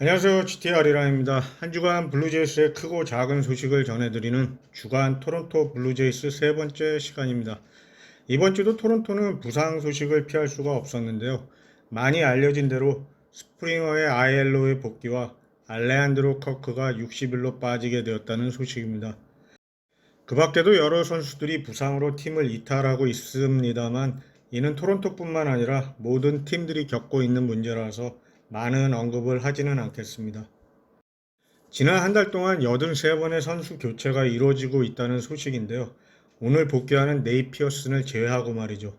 안녕하세요. GT 아리랑입니다. 한 주간 블루제이스의 크고 작은 소식을 전해드리는 주간 토론토 블루제이스 세 번째 시간입니다. 이번 주도 토론토는 부상 소식을 피할 수가 없었는데요. 많이 알려진 대로 스프링어의 ILO의 복귀와 알레한드로 커크가 60일로 빠지게 되었다는 소식입니다. 그 밖에도 여러 선수들이 부상으로 팀을 이탈하고 있습니다만 이는 토론토뿐만 아니라 모든 팀들이 겪고 있는 문제라서 많은 언급을 하지는 않겠습니다. 지난 한 달 동안 83번의 선수 교체가 이루어지고 있다는 소식인데요. 오늘 복귀하는 네이 피어슨을 제외하고 말이죠.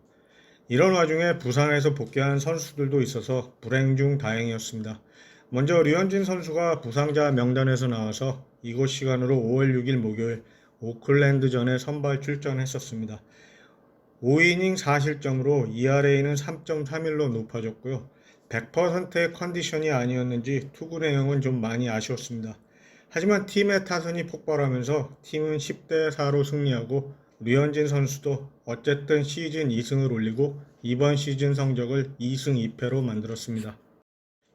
이런 와중에 부상에서 복귀한 선수들도 있어서 불행 중 다행이었습니다. 먼저 류현진 선수가 부상자 명단에서 나와서 이곳 시간으로 5월 6일 목요일 오클랜드전에 선발 출전했었습니다. 5이닝 4실점으로 ERA는 3.31로 높아졌고요. 100%의 컨디션이 아니었는지 투구 내용은 좀 많이 아쉬웠습니다. 하지만 팀의 타선이 폭발하면서 팀은 10대 4로 승리하고 류현진 선수도 어쨌든 시즌 2승을 올리고 이번 시즌 성적을 2승 2패로 만들었습니다.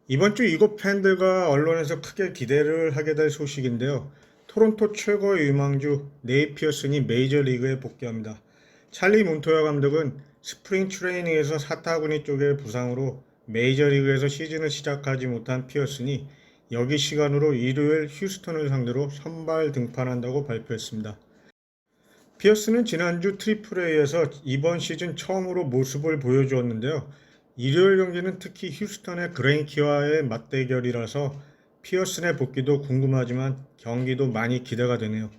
이번 주 이곳 팬들과 언론에서 크게 기대를 하게 될 소식인데요. 토론토 최고의 유망주 네이 피어슨이 메이저리그에 복귀합니다. 찰리 몬토야 감독은 스프링 트레이닝에서 사타구니 쪽의 부상으로 메이저리그에서 시즌을 시작하지 못한 피어슨이 여기 시간으로 일요일 휴스턴을 상대로 선발 등판한다고 발표했습니다. 피어슨은 지난주 트리플A에서 이번 시즌 처음으로 모습을 보여주었는데요. 일요일 경기는 특히 휴스턴의 그레인키와의 맞대결이라서 피어슨의 복귀도 궁금하지만 경기도 많이 기대가 되네요.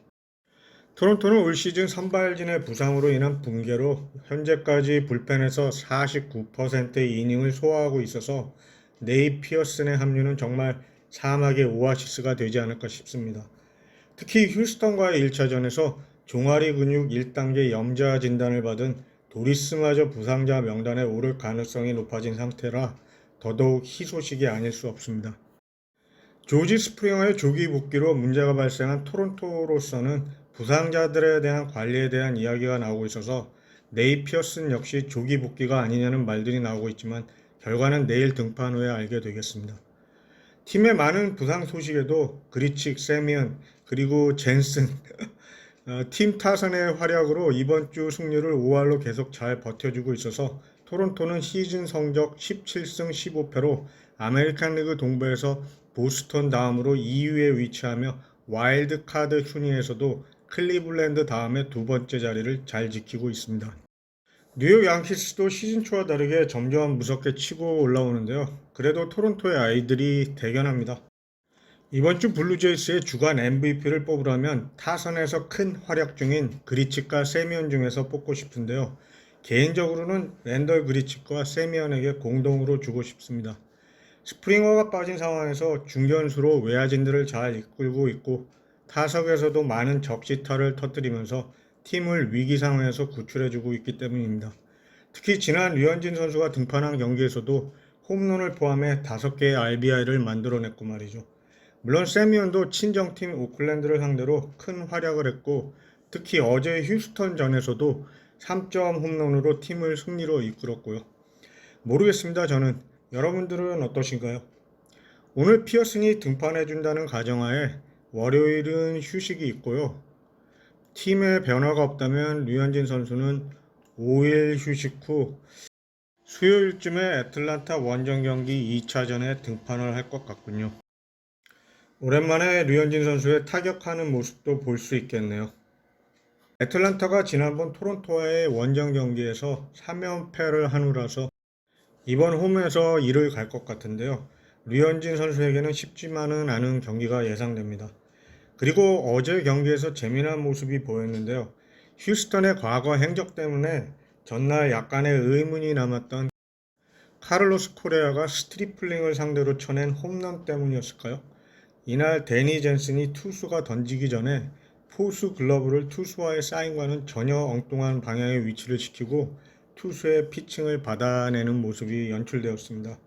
토론토는 올 시즌 선발진의 부상으로 인한 붕괴로 현재까지 불펜에서 49%의 이닝을 소화하고 있어서 네이 피어슨의 합류는 정말 사막의 오아시스가 되지 않을까 싶습니다. 특히 휴스턴과의 1차전에서 종아리 근육 1단계 염좌 진단을 받은 도리스마저 부상자 명단에 오를 가능성이 높아진 상태라 더더욱 희소식이 아닐 수 없습니다. 조지 스프링어의 조기 복귀로 문제가 발생한 토론토로서는 부상자들에 대한 관리에 대한 이야기가 나오고 있어서 네이 피어슨 역시 조기 복귀가 아니냐는 말들이 나오고 있지만 결과는 내일 등판 후에 알게 되겠습니다. 팀의 많은 부상 소식에도 그리칙, 세미언, 그리고 젠슨 어, 팀 타선의 활약으로 이번 주 승률을 5할로 계속 잘 버텨주고 있어서 토론토는 시즌 성적 17승 15패로 아메리칸 리그 동부에서 보스턴 다음으로 2위에 위치하며 와일드 카드 순위에서도 클리블랜드 다음에 두 번째 자리를 잘 지키고 있습니다. 뉴욕 양키스도 시즌 초와 다르게 점점 무섭게 치고 올라오는데요. 그래도 토론토의 아이들이 대견합니다. 이번 주 블루제이스의 주간 MVP를 뽑으라면 타선에서 큰 활약 중인 그리치과 세미언 중에서 뽑고 싶은데요. 개인적으로는 랜덜 그리치과 세미언에게 공동으로 주고 싶습니다. 스프링어가 빠진 상황에서 중견수로 외야진들을 잘 이끌고 있고 타석에서도 많은 적시타를 터뜨리면서 팀을 위기 상황에서 구출해주고 있기 때문입니다. 특히 지난 류현진 선수가 등판한 경기에서도 홈런을 포함해 5개의 RBI를 만들어냈고 말이죠. 물론 세미언도 친정팀 오클랜드를 상대로 큰 활약을 했고 특히 어제 휴스턴전에서도 3점 홈런으로 팀을 승리로 이끌었고요. 모르겠습니다. 저는 여러분들은 어떠신가요? 오늘 피어슨이 등판해준다는 가정하에 월요일은 휴식이 있고요. 팀에 변화가 없다면 류현진 선수는 5일 휴식 후 수요일쯤에 애틀란타 원정 경기 2차전에 등판을 할 것 같군요. 오랜만에 류현진 선수의 타격하는 모습도 볼 수 있겠네요. 애틀란타가 지난번 토론토와의 원정 경기에서 3연패를 한 후라서 이번 홈에서 이를 갈 것 같은데요. 류현진 선수에게는 쉽지만은 않은 경기가 예상됩니다. 그리고 어제 경기에서 재미난 모습이 보였는데요. 휴스턴의 과거 행적 때문에 전날 약간의 의문이 남았던 카를로스 코레아가 스트리플링을 상대로 쳐낸 홈런 때문이었을까요? 이날 데니 젠슨이 투수가 던지기 전에 포수 글러브를 투수와의 사인과는 전혀 엉뚱한 방향의 위치를 시키고 투수의 피칭을 받아내는 모습이 연출되었습니다.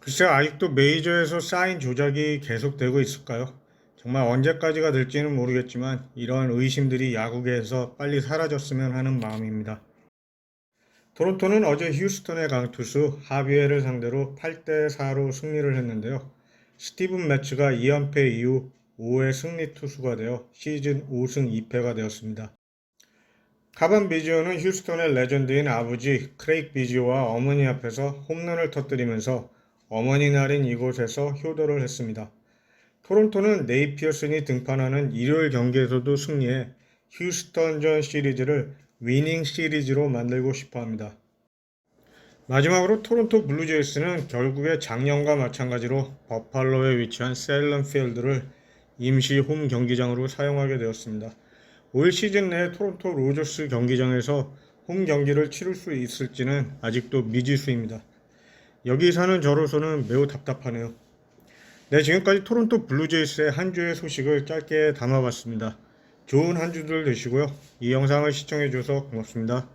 글쎄 아직도 메이저에서 사인 조작이 계속되고 있을까요? 정말 언제까지가 될지는 모르겠지만 이런 의심들이 야구계에서 빨리 사라졌으면 하는 마음입니다. 토론토는 어제 휴스턴의 강투수 하비에를 상대로 8대 4로 승리를 했는데요. 스티븐 매츠가 2연패 이후 5회 승리 투수가 되어 시즌 5승 2패가 되었습니다. 카반 비지오는 휴스턴의 레전드인 아버지 크레이크 비지오와 어머니 앞에서 홈런을 터뜨리면서 어머니 날인 이곳에서 효도를 했습니다. 토론토는 네이 피어슨이 등판하는 일요일 경기에서도 승리해 휴스턴전 시리즈를 위닝 시리즈로 만들고 싶어 합니다. 마지막으로 토론토 블루제이스는 결국에 작년과 마찬가지로 버팔로에 위치한 셀런 필드를 임시 홈 경기장으로 사용하게 되었습니다. 올 시즌 내 토론토 로저스 경기장에서 홈 경기를 치를 수 있을지는 아직도 미지수입니다. 여기 사는 저로서는 매우 답답하네요. 네, 지금까지 토론토 블루제이스의 한 주의 소식을 짧게 담아봤습니다. 좋은 한 주들 되시고요. 이 영상을 시청해주셔서 고맙습니다.